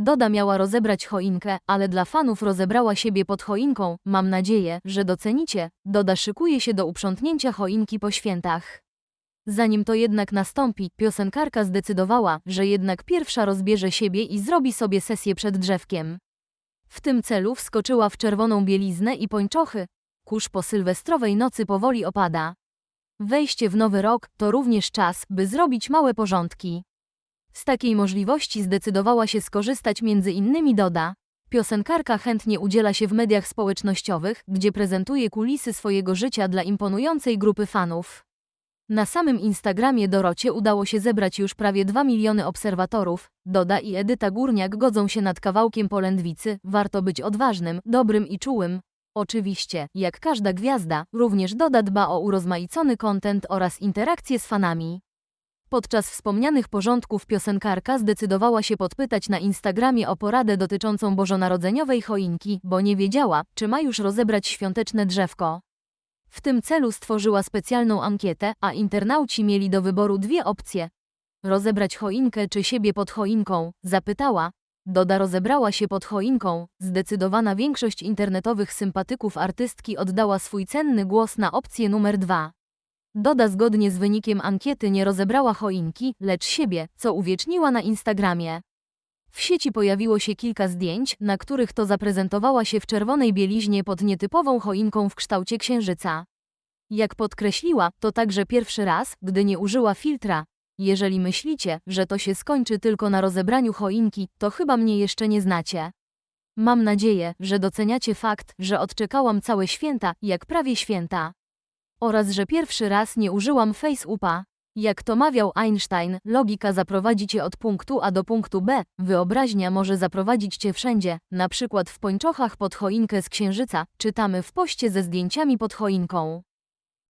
Doda miała rozebrać choinkę, ale dla fanów rozebrała siebie pod choinką. Mam nadzieję, że docenicie. Doda szykuje się do uprzątnięcia choinki po świętach. Zanim to jednak nastąpi, piosenkarka zdecydowała, że jednak pierwsza rozbierze siebie i zrobi sobie sesję przed drzewkiem. W tym celu wskoczyła w czerwoną bieliznę i pończochy. Kurz po sylwestrowej nocy powoli opada. Wejście w nowy rok to również czas, by zrobić małe porządki. Z takiej możliwości zdecydowała się skorzystać między innymi Doda. Piosenkarka chętnie udziela się w mediach społecznościowych, gdzie prezentuje kulisy swojego życia dla imponującej grupy fanów. Na samym Instagramie Dorocie udało się zebrać już prawie 2 miliony obserwatorów. Doda i Edyta Górniak godzą się nad kawałkiem polędwicy, warto być odważnym, dobrym i czułym. Oczywiście, jak każda gwiazda, również Doda dba o urozmaicony content oraz interakcje z fanami. Podczas wspomnianych porządków piosenkarka zdecydowała się podpytać na Instagramie o poradę dotyczącą bożonarodzeniowej choinki, bo nie wiedziała, czy ma już rozebrać świąteczne drzewko. W tym celu stworzyła specjalną ankietę, a internauci mieli do wyboru dwie opcje. Rozebrać choinkę czy siebie pod choinką, zapytała. Doda rozebrała się pod choinką. Zdecydowana większość internetowych sympatyków artystki oddała swój cenny głos na opcję numer dwa. Doda zgodnie z wynikiem ankiety nie rozebrała choinki, lecz siebie, co uwieczniła na Instagramie. W sieci pojawiło się kilka zdjęć, na których to zaprezentowała się w czerwonej bieliźnie pod nietypową choinką w kształcie księżyca. Jak podkreśliła, to także pierwszy raz, gdy nie użyła filtra. Jeżeli myślicie, że to się skończy tylko na rozebraniu choinki, to chyba mnie jeszcze nie znacie. Mam nadzieję, że doceniacie fakt, że odczekałam całe święta, jak prawie święta. Oraz że pierwszy raz nie użyłam face-upa. Jak to mawiał Einstein, logika zaprowadzi cię od punktu A do punktu B, wyobraźnia może zaprowadzić cię wszędzie, na przykład w pończochach pod choinkę z księżyca, czytamy w poście ze zdjęciami pod choinką.